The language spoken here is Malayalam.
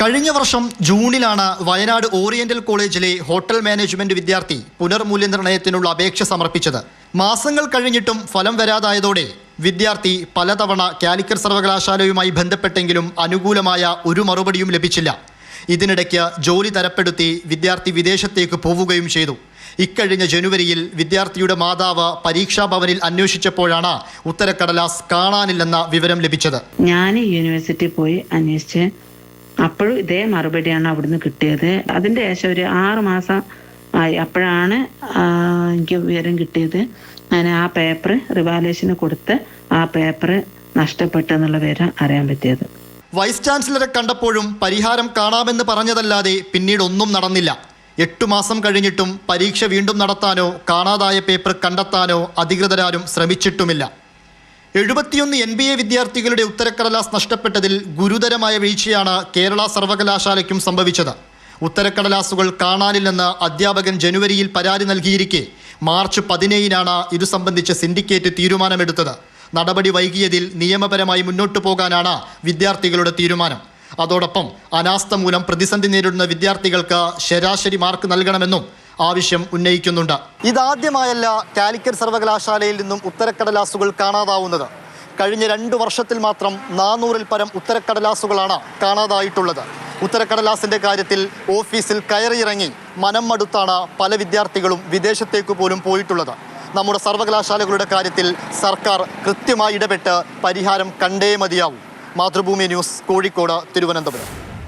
കഴിഞ്ഞ വർഷം ജൂണിലാണ് വയനാട് ഓറിയന്റൽ കോളേജിലെ ഹോട്ടൽ മാനേജ്മെന്റ് വിദ്യാർത്ഥി പുനർമൂല്യനിർണയത്തിനുള്ള അപേക്ഷ സമർപ്പിച്ചത്. മാസങ്ങൾ കഴിഞ്ഞിട്ടും ഫലം വരാതായതോടെ വിദ്യാർത്ഥി പലതവണ കാലിക്കറ്റ് സർവകലാശാലയുമായി ബന്ധപ്പെട്ടെങ്കിലും അനുകൂലമായ ഒരു മറുപടിയും ലഭിച്ചില്ല. ഇതിനിടയ്ക്ക് ജോലി തരപ്പെടുത്തി വിദ്യാർത്ഥി വിദേശത്തേക്ക് പോവുകയും ചെയ്തു. ഇക്കഴിഞ്ഞ ജനുവരിയിൽ വിദ്യാർത്ഥിയുടെ മാതാവ് പരീക്ഷാ ഭവനിൽ അന്വേഷിച്ചപ്പോഴാണ് ഉത്തരക്കടലാസ് കാണാനില്ലെന്ന വിവരം ലഭിച്ചത്. ഞാൻ യൂണിവേഴ്സിറ്റി പോയി അന്വേഷിച്ച് അപ്പോഴും ഇതേ മറുപടിയാണ് അവിടുന്ന് കിട്ടിയത്. അതിന്റെ ശേഷം ഒരു ആറ് മാസം ആയി. അപ്പോഴാണ് എനിക്ക് വിവരം കിട്ടിയത്. ഞാൻ ആ പേപ്പർ റിവാലേഷന് കൊടുത്ത് ആ പേപ്പർ നഷ്ടപ്പെട്ടു എന്നുള്ള വിവരം അറിയാൻ പറ്റിയത്. വൈസ് ചാൻസലറെ കണ്ടപ്പോഴും പരിഹാരം കാണാമെന്ന് പറഞ്ഞതല്ലാതെ പിന്നീട് ഒന്നും നടന്നില്ല. എട്ടു മാസം കഴിഞ്ഞിട്ടും പരീക്ഷ വീണ്ടും നടത്താനോ കാണാതായ പേപ്പർ കണ്ടെത്താനോ അധികൃതരാരും ശ്രമിച്ചിട്ടുമില്ല. എഴുപത്തിയൊന്ന് എൻ ബി എ വിദ്യാർത്ഥികളുടെ ഉത്തരക്കടലാസ് നഷ്ടപ്പെട്ടതിൽ ഗുരുതരമായ വീഴ്ചയാണ് കേരള സർവകലാശാലയ്ക്കും സംഭവിച്ചത്. ഉത്തരക്കടലാസുകൾ കാണാനില്ലെന്ന് അധ്യാപകൻ ജനുവരിയിൽ പരാതി നൽകിയിരിക്കെ. മാർച്ച് പതിനേഴിനാണ് ഇതു സംബന്ധിച്ച് സിൻഡിക്കേറ്റ് തീരുമാനമെടുത്തത്. നടപടി വൈകിയതിൽ നിയമപരമായി മുന്നോട്ടു പോകാനാണ് വിദ്യാർത്ഥികളുടെ തീരുമാനം. അതോടൊപ്പം അനാസ്ഥ മൂലം പ്രതിസന്ധി നേരിടുന്ന വിദ്യാർത്ഥികൾക്ക് ശരാശരി മാർക്ക് നൽകണമെന്നും ആവശ്യം ഉന്നയിക്കുന്നുണ്ട്. ഇതാദ്യമായല്ല കാലിക്കറ്റ് സർവകലാശാലയിൽ നിന്നും ഉത്തരക്കടലാസുകൾ കാണാതാവുന്നത്. കഴിഞ്ഞ രണ്ടു വർഷത്തിൽ മാത്രം നാനൂറിൽ പരം ഉത്തരക്കടലാസുകളാണ് കാണാതായിട്ടുള്ളത്. ഉത്തരക്കടലാസിന്റെ കാര്യത്തിൽ ഓഫീസിൽ കയറിയിറങ്ങി മനം മടുത്താണ് പല വിദ്യാർത്ഥികളും വിദേശത്തേക്ക് പോലും പോയിട്ടുള്ളത്. നമ്മുടെ സർവകലാശാലകളുടെ കാര്യത്തിൽ സർക്കാർ കൃത്യമായി ഇടപെട്ട് പരിഹാരം കണ്ടേ മതിയാവും. മാതൃഭൂമി ന്യൂസ് കോഴിക്കോട് തിരുവനന്തപുരം.